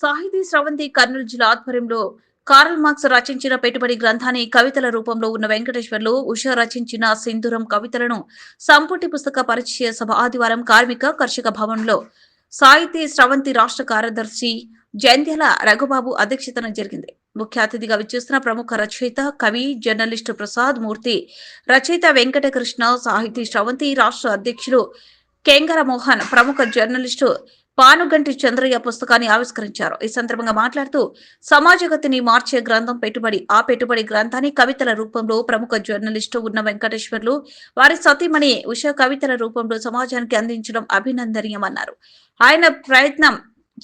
సాహితీ స్రవంతి కర్నూలు జిల్లా ఆధ్వర్యంలో కార్ల్ మార్క్స్ రచించిన పెట్టుబడి గ్రంథాన్ని కవితల రూపంలో ఉన్న వెంకటేశ్వర్లు ఉషా రచించిన సింధురం కవితలను సంపుటి పుస్తక పరిచయ సభ ఆదివారం కార్మిక కర్షక భవన్లో సాహితీ స్రవంతి రాష్ట్ర కార్యదర్శి జయంత్యాల రఘుబాబు అధ్యక్షతన జరిగింది. ముఖ్య అతిథిగా విచ్చేస్తున్న ప్రముఖ రచయిత కవి జర్నలిస్టు ప్రసాద్ మూర్తి రచయిత వెంకటకృష్ణ సాహితీ స్రవంతి రాష్ట్ర అధ్యక్షులు కేంగర మోహన్ ప్రముఖ జర్నలిస్టు పానుగంటి చంద్రయ్య పుస్తకాన్ని ఆవిష్కరించారు. ఈ సందర్భంగా మాట్లాడుతూ సమాజగతిని మార్చే గ్రంథం పెట్టుబడి ఆ పెట్టుబడి గ్రంథాన్ని కవితల రూపంలో ప్రముఖ జర్నలిస్టు ఉన్న వెంకటేశ్వర్లు వారి సతీమణి ఉష కవితల రూపంలో సమాజానికి అందించడం అభినందనీయమన్నారు. ఆయన ప్రయత్నం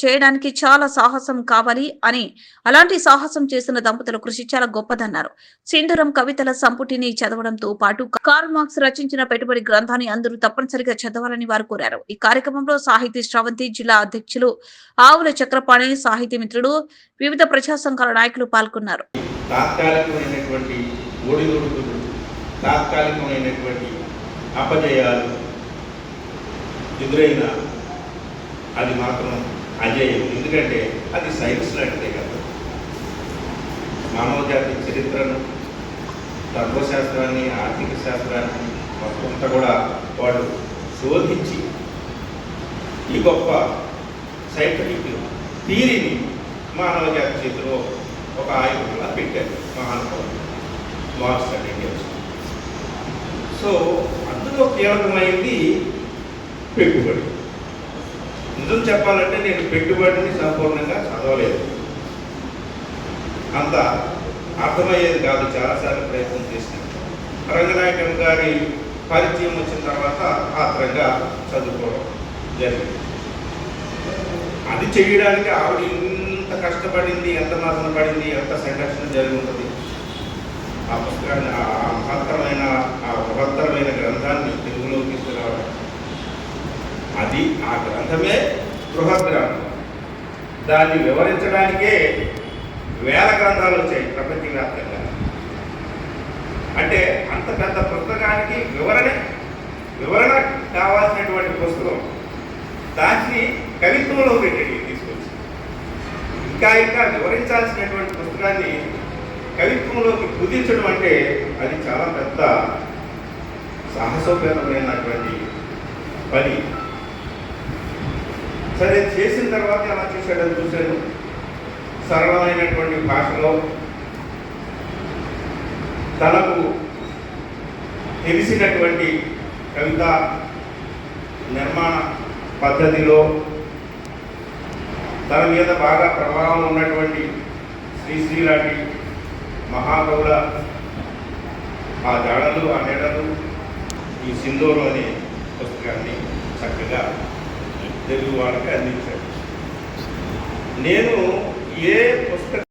చేయడానికి చాలా సాహసం కావాలి అని అలాంటి సాహసం చేసిన దంపతుల కృషి చాలా గొప్పదన్నారు. సింధురం కవితల సంపుటిని చదవడంతో పాటు కార్ల్ మార్క్స్ రచించిన పెట్టుబడి గ్రంథాన్ని అందరూ తప్పనిసరిగా చదవాలని వారు కోరారు. ఈ కార్యక్రమంలో సాహితీ శ్రవంతి జిల్లా అధ్యక్షులు ఆవుల చక్రపాణి సాహితీ మిత్రులు వివిధ ప్రజా సంఘాల నాయకులు పాల్గొన్నారు. తాత్కాలికమైనటువంటి ఒడిదుడుకులు తాత్కాలికమైనటువంటి అపజయాలు ఎదురైన అది మాత్రం అజేయం. ఎందుకంటే అది సైన్స్ లాంటిదే కదా. మానవ జాతి చరిత్రను తత్వశాస్త్రాన్ని ఆర్థిక శాస్త్రాన్ని మొత్తం అంతా కూడా వాడు శోధించి ఈ గొప్ప సైంటిఫిక్ థీరీని మానవ జాతి చేతిలో ఒక ఆయుధంగా పెట్టారు మహానుభావులు మార్క్స్ అనేది సో అందులో కీలకమైంది పెట్టుబడి. నిజం చెప్పాలంటే నేను పెట్టుబడిని సంపూర్ణంగా చదవలేదు. అంత అర్థమయ్యేది కాదు చాలాసార్లు ప్రయత్నం చేశాను రంగనాయకం గారి పరిచయం వచ్చిన తర్వాత ఆత్రంగా చదువుకోవడం జరిగింది. అది చేయడానికి ఆవిడ ఎంత కష్టపడింది ఎంత మాత్రం పడింది ఎంత సంఘర్షణ జరిగి ఉంటుంది. ఆ పుస్తకాన్ని ఆ మహత్తరమైన ఆ బృహత్తరమైన గ్రంథాన్ని తెలుగులోకి తీసుకురావడం అది ఆ గ్రంథమే బృహత్ దాన్ని వివరించడానికే వేల గ్రంథాలు వచ్చాయి ప్రపంచవ్యాప్తంగా అంటే అంత పెద్ద పుస్తకానికి వివరణ వివరణ కావాల్సినటువంటి పుస్తకం. దాన్ని కవిత్వంలో పెట్టి తీసుకొచ్చి. ఇంకా ఇంకా వివరించాల్సినటువంటి పుస్తకాన్ని కవిత్వంలోకి కుదించడం అంటే అది చాలా పెద్ద సాహసోపేతమైనటువంటి పని. సరే చేసిన తర్వాత ఎలా చేశాడని చూశాను సరళమైనటువంటి భాషలో తనకు తెలిసినటువంటి కవిత నిర్మాణ పద్ధతిలో తన మీద బాగా ప్రభావం ఉన్నటువంటి శ్రీశ్రీ లాంటి మహాకవుల ఆ జాడలు ఆ నీడలు ఈ సింధూరు అనే పుస్తకాన్ని చక్కగా తెలుగు వాళ్ళకి అందించాడు నేను ఏ పుస్తకం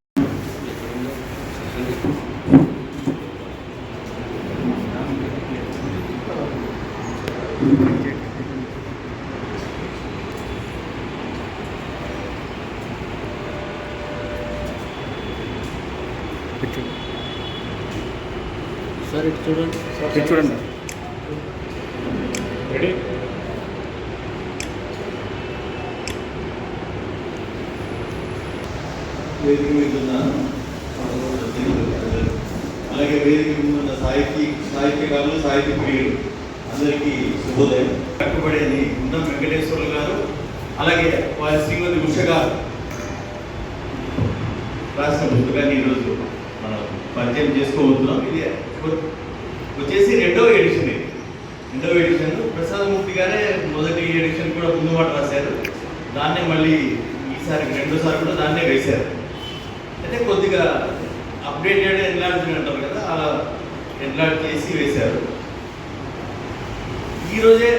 సార్ ఇటు చూడండి. చూడండి. రెడీ వేదిక మీద అలాగే వేదిక ముందున్న సాహిత్య సాహితీ సాహిత్యకారులు సాహిత్య ప్రియులు అందరికీ శుభోదయం. కట్టుబడేది ఉన్న వెంకటేశ్వర్లు గారు అలాగే వారి శ్రీమతి ఉష గారు. రాసిన పుస్తకాన్ని ఈరోజు మనం పరిచయం చేసుకోబోతున్నాం. ఇది వచ్చేసి రెండవ ఎడిషన్. ఇది రెండవ ఎడిషన్ ప్రసాదమూర్తి గారే మొదటి ఎడిషన్ కూడా ముందు మాట రాశారు. దాన్నే మళ్ళీ ఈసారి రెండోసారి కూడా దాన్నే వేశారు. అంటే కొద్దిగా అప్డేటెడ్ ఎన్లార్జ్మెంట్ అంటారు కదా అలా ఎన్లార్జ్ చేసి వేశారు. ఈరోజే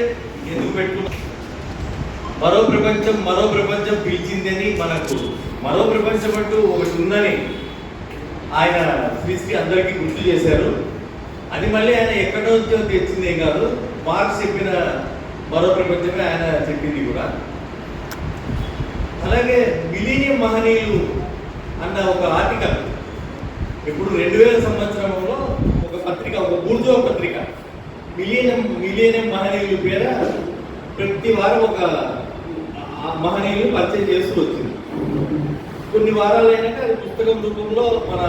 ఎందుకు పెట్టుకున్నా మరో ప్రపంచం మరో ప్రపంచం పిలిచిందని మనకు మరో ప్రపంచం అంటూ ఒకటి ఉందని ఆయన శ్రీశ్రీ అందరికీ గుర్తు చేశారు. అది మళ్ళీ ఆయన ఎక్కడో తెచ్చిందే కాదు మార్క్స్ చెప్పిన మరో ప్రపంచమే ఆయన చెప్పింది కూడా. అలాగే మిలీనియం మహనీయులు అన్న ఒక ఆర్టికల్ ఇప్పుడు రెండు వేల సంవత్సరంలో ఒక పత్రిక ఒక బూర్జో పత్రిక. మిలియనం మిలియనం మహనీయులు పేర ప్రతి వారం ఒక మహనీయులు పరిచయం చేస్తూ వచ్చింది కొన్ని వారాలు అయినాక పుస్తకం రూపంలో మన